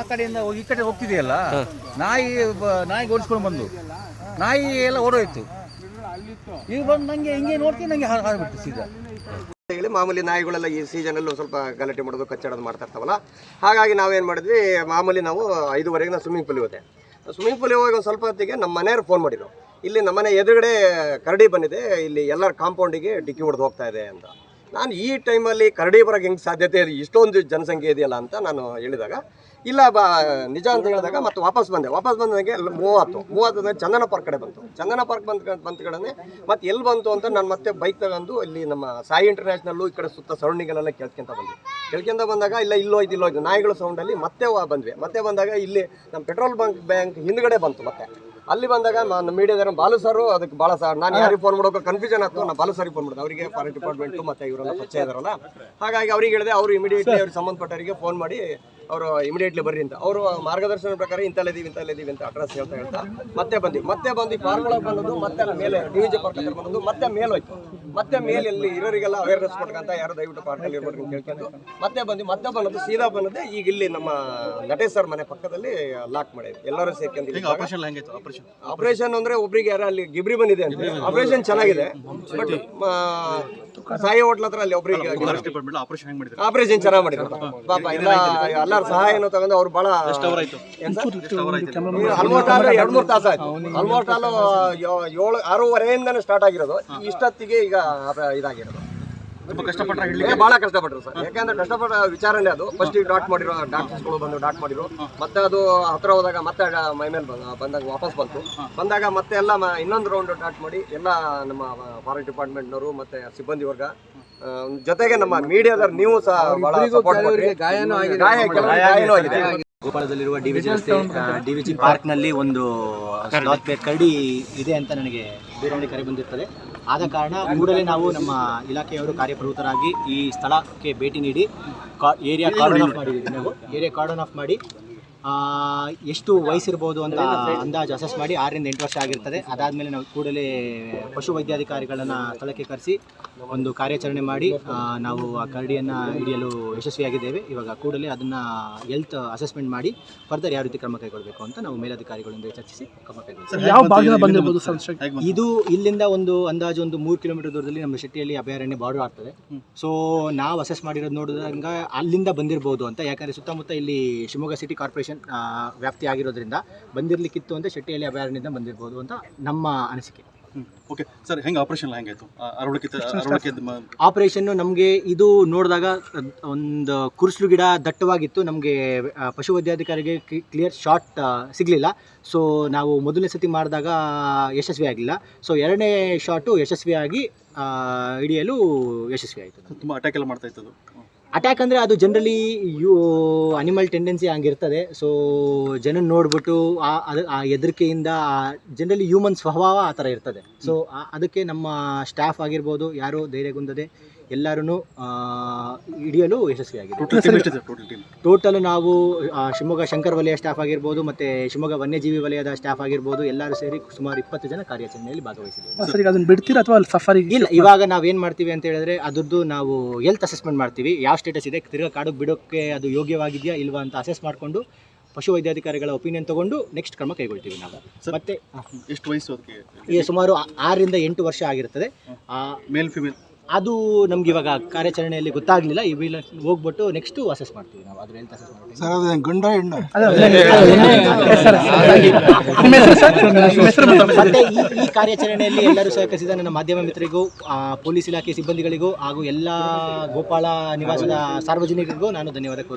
ಆ ಕಡೆಯಿಂದ ಈ ಕಡೆ ಹೋಗ್ತಿದೆಯಲ್ಲ? ನಾಯಿ ನಾಯಿ ಓಡಿಸ್ಕೊಂಡು ಬಂದು. ನಾಯಿ ಎಲ್ಲ ಓಡೋಯ್ತು. ಈಗ ಬಂದು ನಂಗೆ ಹಿಂಗೆ ನೋಡ್ತೀನಿ, ನಂಗೆ ಹಾಡ್ಬಿಡ್ತು ಸೀದಾ. ಹೇಳಿ ಮಾಮೂಲಿ ನಾಯಿಗಳೆಲ್ಲ ಈ ಸೀಸನಲ್ಲೂ ಸ್ವಲ್ಪ ಗಲಾಟೆ ಮಾಡೋದು, ಕಚ್ಚಾಡೋದು ಮಾಡ್ತಾ ಇರ್ತಾವಲ್ಲ? ಹಾಗಾಗಿ ನಾವೇನು ಮಾಡಿದ್ವಿ, ಮಾಮೂಲಿ ನಾವು ಐದುವರೆಗೆ ನಾವು ಸ್ವಿಮ್ಮಿಂಗ್ ಪೂಲಿಗೆ ಹೋದೆ. ಸ್ವಿಮ್ಮಿಂಗ್ ಪೂಲ್ ಹೋಗಿ ಸ್ವಲ್ಪ ಹೊತ್ತಿಗೆ ನಮ್ಮ ಮನೆಯವ್ರು ಫೋನ್ ಮಾಡಿದ್ರು. ಇಲ್ಲಿ ನಮ್ಮನೆ ಎದುರುಗಡೆ ಕರಡಿ ಬಂದಿದೆ, ಇಲ್ಲಿ ಎಲ್ಲರ ಕಾಂಪೌಂಡಿಗೆ ಡಿಕ್ಕಿ ಹೊಡೆದು ಹೋಗ್ತಾ ಇದೆ ಅಂತ. ನಾನು ಈ ಟೈಮಲ್ಲಿ ಕರಡಿ ಬರೋಕ್ಕೆ ಹೆಂಗೆ ಸಾಧ್ಯತೆ ಇದೆ, ಇಷ್ಟೊಂದು ಜನಸಂಖ್ಯೆ ಇದೆಯಲ್ಲ ಅಂತ ನಾನು ಹೇಳಿದಾಗ ಇಲ್ಲ, ಬಾ, ನಿಜ ಅಂತ ಹೇಳಿದಾಗ ಮತ್ತೆ ವಾಪಸ್ ಬಂದೆ. ವಾಪಸ್ ಬಂದ ಎಲ್ಲ ಮೂವತ್ತು. ಮೂವತ್ತು ಚಂದನ ಪಾರ್ಕ್ ಕಡೆ ಬಂತು. ಚಂದನ ಪಾರ್ಕ್ ಬಂದ ಬಂದ ಕಡೆ ಮತ್ತೆ ಎಲ್ಲಿ ಬಂತು ಅಂತ ನಾನು ಮತ್ತೆ ಬೈಕ್ ತಗೊಂಡು ಇಲ್ಲಿ ನಮ್ಮ ಸಾಯಿ ಇಂಟರ್ನ್ಯಾಷನಲ್ಲು ಈ ಕಡೆ ಸುತ್ತ ಸರೌಂಡಿಂಗಲ್ಲೆಲ್ಲ ಕೇಳ್ಕೊಂತ ಬಂದ್ವಿ ಕೇಳ್ಕೊಂತ ಬಂದಾಗ ಇಲ್ಲ, ಇಲ್ಲೋ ಇದು ಇಲ್ಲೋ ಇದು ನಾಯಿಗಳ ಸೌಂಡಲ್ಲಿ ಮತ್ತೆ ಬಂದ್ವಿ. ಮತ್ತೆ ಬಂದಾಗ ಇಲ್ಲಿ ನಮ್ಮ ಪೆಟ್ರೋಲ್ ಬಂಕ್ ಬ್ಯಾಂಕ್ ಹಿಂದ್ಗಡೆ ಬಂತು ಮತ್ತೆ. ಅಲ್ಲಿ ಬಂದಾಗ ನಾನು ಮೀಡಿಯಾದ ಬಾಲು ಸರ್ ಅದಕ್ಕೆ ಭಾಳ ಸರ್ ನಾನು ಯಾರಿಗೆ ಫೋನ್ ಮಾಡೋಕೆ ಕನ್ಫ್ಯೂಷನ್ ಆಯ್ತು ನಾನು ಬಾಲು ಸರ್ ಫೋನ್ ಮಾಡಿದೆ. ಅವರಿಗೆ ಫಾರೆಸ್ಟ್ ಡಿಪಾರ್ಟ್ಮೆಂಟ್ ಮತ್ತೆ ಇವರೆಲ್ಲ ಪರಿಚಯ ಇದಾರಲ್ಲ. ಹಾಗಾಗಿ ಅವ್ರಿಗೆ ಹೇಳಿದೆ ಅವರು ಇಮಿಡಿಯೇಟ್ಲಿ ಅವ್ರಿಗೆ ಸಂಬಂಧಪಟ್ಟವರಿಗೆ ಫೋನ್ ಮಾಡಿ ಅವರು ಇಮಿಡಿಯೇಟ್ಲಿ ಬರ್ರಿ ಅಂತ. ಅವರು ಮಾರ್ಗದರ್ಶನ ಪ್ರಕಾರ ಇಂಥಲ್ಲಿದ್ದೀವಿ ಇದೀವಿ ಅಂತ ಅಡ್ರೆಸ್ ಹೇಳ್ತಾ ಹೇಳ್ತಾ ಮತ್ತೆ ಬಂದ್ವಿ. ಮತ್ತೆ ಬಂದು ಪಾರ್ಕ್ ಒಳಗೆ ಬಂದದ್ದು ಮತ್ತೆ ಮೇಲೆ ಡಿ ಜೆ ಪಾರ್ಕ್ ಬಂದದ್ದು ಮತ್ತೆ ಮೇಲೆ ಹೋಯ್ತು. ಮತ್ತೆ ಮೇಲೆ ಇಲ್ಲಿ ಇರೋರಿಗೆಲ್ಲ ಅವೇರ್ನೆಸ್ ಕೊಡ್ಕಂತ ಯಾರು ದಯವಿಟ್ಟು ಪಾರ್ಕಲ್ಲಿ ಇರ್ಬೇಕು ಅಂತ ಕೇಳ್ಕೊಂಡು ಮತ್ತೆ ಬಂದು ಮತ್ತೆ ಬಂದದ್ದು ಸೀದಾ ಬಂದದ್ದೇ ಈಗ ಇಲ್ಲಿ ನಮ್ಮ ನಟೇಶ್ ಸರ್ ಮನೆ ಪಕ್ಕದಲ್ಲಿ ಲಾಕ್ ಮಾಡಿದ್ವಿ ಎಲ್ಲರೂ ಸೇರ್ಕೊಂಡು ಆಪರೇಷನ್ ಅಂದ್ರೆ ಒಬ್ರಿಗೆ ಯಾರೋ ಅಲ್ಲಿ ಗಿಬ್ರಿ ಬಂದಿದೆ ಅಂತ. ಆಪರೇಷನ್ ಚೆನ್ನಾಗಿದೆ. ಬಟ್ ಸಾಯಿ ಹೋಟ್ಲ್ ಹತ್ರ ಅಲ್ಲಿ ಒಬ್ರಿಗೆ ಆಪರೇಷನ್ ಹೆಂಗ್ ಮಾಡಿದ್ರು? ಆಪರೇಷನ್ ಚೆನ್ನಾಗಿ ಮಾಡಿದ್ರು. ಪಾಪ ಇಲ್ಲ ಎಲ್ಲರ ಸಹಾಯನೂ ತಗೊಂಡು ಅವ್ರು ಬಹಳ ಆಲ್ಮೋಸ್ಟ್ ಆಲ್ ಎರಡ್ ಮೂರ್ ತಾಸು ಆಯ್ತು. ಆಲ್ಮೋಸ್ಟ್ ಆಲ್ ಏಳು ಆರೂವರೆಯಿಂದನೇ ಸ್ಟಾರ್ಟ್ ಆಗಿರೋದು. ಇಷ್ಟೊತ್ತಿಗೆ ಈಗ ಇದಾಗಿರೋದು. ತುಂಬಾ ಕಷ್ಟಪಟ್ಟ ಏ, ಹಿಡ್ಲಿಕ್ಕೆ ಬಹಳ ಕಷ್ಟಪಟ್ಟರು ಸರ್. ಯಾಕಂದ್ರೆ ಕಷ್ಟಪಟ್ಟ ವಿಚಾರನೇ ಅದು. ಫಸ್ಟ್ ಡಾಟ್ ಮಾಡಿರೋ ಡಾಕ್ಟರ್ಸ್ಗಳು ಬಂದು ಡಾಟ್ ಮಾಡಿದ್ರು. ಮತ್ತೆ ಅದು ಹತ್ರ ಹೋದಾಗ ಮತ್ತೆ ಮೈ ಮೇಲೆ ಬಂದಾಗ ವಾಪಸ್ ಬಂತು. ಬಂದಾಗ ಮತ್ತೆ ಎಲ್ಲ ಮ- ಇನ್ನೊಂದು ರೌಂಡ್ ಡಾಟ್ ಮಾಡಿ ಎಲ್ಲ ನಮ್ಮ ಫಾರೆಸ್ಟ್ ಡಿಪಾರ್ಟ್ಮೆಂಟ್ನವರು ಮತ್ತೆ ಸಿಬ್ಬಂದಿ ವರ್ಗ ಜೊತೆಗೆ ನಮ್ಮ ಮೀಡಿಯಾದವ್ರು ನೀವು ಸಹ ಬಹಳ ಸಪೋರ್ಟ್ ಮಾಡಿ ಗಾಯನೂ ಆಗಿದೆ. ಗಾಯನೂ ಆಗಿದೆ. ಗೋಪಾಲದಲ್ಲಿರುವ ಡಿವಿಜಿ ರಸ್ತೆ ಡಿವಿಜಿ ಪಾರ್ಕ್ನಲ್ಲಿ ಒಂದು ಸ್ಲಾತ್ ಕರಡಿ. ಇದೆ ಅಂತ ನನಗೆ ಬೇರೆ ಕರೆ ಬಂದಿರ್ತದೆ. ಆದ ಕಾರಣ ಕೂಡಲೇ ನಾವು ನಮ್ಮ ಇಲಾಖೆಯವರು ಕಾರ್ಯಪ್ರವೃತ್ತರಾಗಿ ಈ ಸ್ಥಳಕ್ಕೆ ಭೇಟಿ ನೀಡಿ ಕಾ ಏರಿಯಾ ಕಾರ್ಡನ್ ಆಫ್ ಮಾಡಿದ್ದೀವಿ ನಾವು. ಏರಿಯಾ ಕಾರ್ಡನ್ ಆಫ್ ಮಾಡಿ ಎಷ್ಟು ವಯಸ್ಸಿರ್ಬೋದು ಅಂತ ಅಂದಾಜು ಅಸೆಸ್ ಮಾಡಿ ಆರರಿಂದ ಎಂಟು ವರ್ಷ ಆಗಿರ್ತದೆ. ಅದಾದಮೇಲೆ ನಾವು ಕೂಡಲೇ ಪಶು ವೈದ್ಯಾಧಿಕಾರಿಗಳನ್ನು ಸ್ಥಳಕ್ಕೆ ಕರೆಸಿ ಒಂದು ಕಾರ್ಯಾಚರಣೆ ಮಾಡಿ ನಾವು ಆ ಕರಡಿಯನ್ನು ಹಿಡಿಯಲು ಯಶಸ್ವಿಯಾಗಿದ್ದೇವೆ. ಇವಾಗ ಕೂಡಲೇ ಅದನ್ನು ಹೆಲ್ತ್ ಅಸೆಸ್ಮೆಂಟ್ ಮಾಡಿ ಫರ್ದರ್ ಯಾವ ರೀತಿ ಕ್ರಮ ಕೈಗೊಳ್ಳಬೇಕು ಅಂತ ನಾವು ಮೇಲಧಿಕಾರಿಗಳೊಂದಿಗೆ ಚರ್ಚಿಸಿ ಕ್ರಮ ಕೈಗೊಳ್ಳುತ್ತೇವೆ ಇದು ಇಲ್ಲಿಂದ ಒಂದು ಅಂದಾಜು ಒಂದು ಮೂರು ಕಿಲೋಮೀಟರ್ ದೂರದಲ್ಲಿ ನಮ್ಮ ಶೆಟ್ಟಿಯಲ್ಲಿ ಅಭಯಾರಣ್ಯ ಬಾರ್ಡರ್ ಆಗ್ತದೆ. ಸೊ ನಾವು ಅಸೆಸ್ ಮಾಡಿರೋದು ನೋಡಿದಾಗ ಅಲ್ಲಿಂದ ಬಂದಿರಬಹುದು ಅಂತ ಯಾಕಂದ್ರೆ ಸುತ್ತಮುತ್ತ ಇಲ್ಲಿ ಶಿವಮೊಗ್ಗ ಸಿಟಿ ಕಾರ್ಪೊರೇಷನ್ ವ್ಯಾಪ್ತಿ ಆಗಿರೋದ್ರಿಂದ ಬಂದಿರಲಿಕ್ಕಿತ್ತು ಅಂತ ಶೆಟ್ಟಿಹಳ್ಳಿ ಅಭಯಾರಣ್ಯದಿಂದ ಬಂದಿರ್ಬೋದು ಅಂತ ನಮ್ಮ ಅನಿಸಿಕೆ. ಓಕೆ ಸರ್ ಹೆಂಗೆ ಆಪರೇಷನ್ ಹೆಂಗಾಯ್ತು? ಆಪರೇಷನ್ನು ನಮಗೆ ಇದು ನೋಡಿದಾಗ ಒಂದು ಕುರುಸ್ಲು ಗಿಡ ದಟ್ಟವಾಗಿತ್ತು. ನಮಗೆ ಪಶು ವೈದ್ಯಾಧಿಕಾರಿಗೆ ಕ್ಲಿಯರ್ ಶಾಟ್ ಸಿಗಲಿಲ್ಲ. ಸೊ ನಾವು ಮೊದಲನೇ ಸತಿ ಮಾಡಿದಾಗ ಯಶಸ್ವಿ ಆಗಲಿಲ್ಲ ಸೊ ಎರಡನೇ ಶಾಟು ಯಶಸ್ವಿಯಾಗಿ ಹಿಡಿಯಲು ಯಶಸ್ವಿ ಆಯಿತು ತುಂಬಾ ಅಟ್ಯಾಕ್ ಎಲ್ಲ ಮಾಡ್ತಾ ಇತ್ತು ಅಟ್ಯಾಕ್ ಅಂದರೆ ಅದು ಜನರಲಿ ಯು ಅನಿಮಲ್ ಟೆಂಡೆನ್ಸಿ ಹಂಗಿರ್ತದೆ. ಸೊ ಜನ ನೋಡ್ಬಿಟ್ಟು ಆ, ಅದು, ಆ ಹೆದರಿಕೆಯಿಂದ ಜನರಲಿ ಹ್ಯೂಮನ್ ಸ್ವಭಾವ ಆ ಥರ ಇರ್ತದೆ. ಸೊ ಅದಕ್ಕೆ ನಮ್ಮ ಸ್ಟಾಫ್ ಆಗಿರ್ಬೋದು, ಯಾರು ಧೈರ್ಯಗುಂದದೆ ಎಲ್ಲರೂ ಹಿಡಿಯಲು ಯಶಸ್ವಿಯಾಗಿದೆ. ಟೋಟಲ್ ನಾವು ಶಿವಮೊಗ್ಗ ಶಂಕರ್ ವಲಯ ಸ್ಟಾಫ್ ಆಗಿರ್ಬೋದು ಮತ್ತೆ ಶಿವಮೊಗ್ಗ ವನ್ಯಜೀವಿ ವಲಯದ ಸ್ಟಾಫ್ ಆಗಿರ್ಬೋದು ಎಲ್ಲರೂ ಸೇರಿ ಸುಮಾರು ಇಪ್ಪತ್ತು ಜನ ಕಾರ್ಯಾಚರಣೆಯಲ್ಲಿ ಭಾಗವಹಿಸಿದ್ದೀವಿ. ಅದನ್ನ ಬಿಡ್ತೀರಾ ಅಥವಾ ಸಫಾರಿಗೆ ಇಲ್ಲ ಇವಾಗ ನಾವೇನು ಮಾಡ್ತೀವಿ ಅಂತ ಹೇಳಿದ್ರೆ ಅದ್ರದ್ದು ನಾವು ಹೆಲ್ತ್ ಅಸೆಸ್ಮೆಂಟ್ ಮಾಡ್ತೀವಿ. ಯಾವ ಸ್ಟೇಟಸ್ ಇದೆ ತಿರ್ಗಾ ಕಾಡಿಗೆ ಬಿಡೋಕ್ಕೆ ಅದು ಯೋಗ್ಯವಾಗಿದೆಯಾ ಇಲ್ವಾ ಅಂತ ಅಸೆಸ್ ಮಾಡಿಕೊಂಡು ಪಶು ವೈದ್ಯಾಧಿಕಾರಿಗಳ ಒಪಿನಿಯನ್ ತಗೊಂಡು ನೆಕ್ಸ್ಟ್ ಕ್ರಮ ಕೈಗೊಳ್ತೀವಿ ನಾವು. ಮತ್ತೆ ಎಷ್ಟು ವಯಸ್ಸು ಸುಮಾರು ಆರರಿಂದ ಎಂಟು ವರ್ಷ ಆಗಿರ್ತದೆ. ಆ, ಮೇಲ್ ಫಿಮೇಲ್ ಅದು ನಮ್ಗೆ ಇವಾಗ ಕಾರ್ಯಾಚರಣೆಯಲ್ಲಿ ಗೊತ್ತಾಗ್ಲಿಲ್ಲ ಈ ವೀಲ್ ಹೋಗ್ಬಿಟ್ಟು ನೆಕ್ಸ್ಟ್ ಅಸೆಸ್ ಮಾಡ್ತೀವಿ ನಾವು ಅದ್ರ ಹೆಲ್ತ್ ಅಸೆಸ್ ಮಾಡ್ತೀವಿ ಸರ್ ಅದು ಗಂಡ ಹೆಣ್ಣ ಮತ್ತೆ ಈ ಈ ಕಾರ್ಯಾಚರಣೆಯಲ್ಲಿ ಎಲ್ಲರೂ ಸಹಕರಿಸಿದ ನನ್ನ ಮಾಧ್ಯಮ ಮಿತ್ರರಿಗೂ ಆ, ಪೊಲೀಸ್ ಇಲಾಖೆ ಸಿಬ್ಬಂದಿಗಳಿಗೂ ಹಾಗೂ ಎಲ್ಲ ಗೋಪಾಳ ನಿವಾಸದ ಸಾರ್ವಜನಿಕರಿಗೂ ನಾನು ಧನ್ಯವಾದ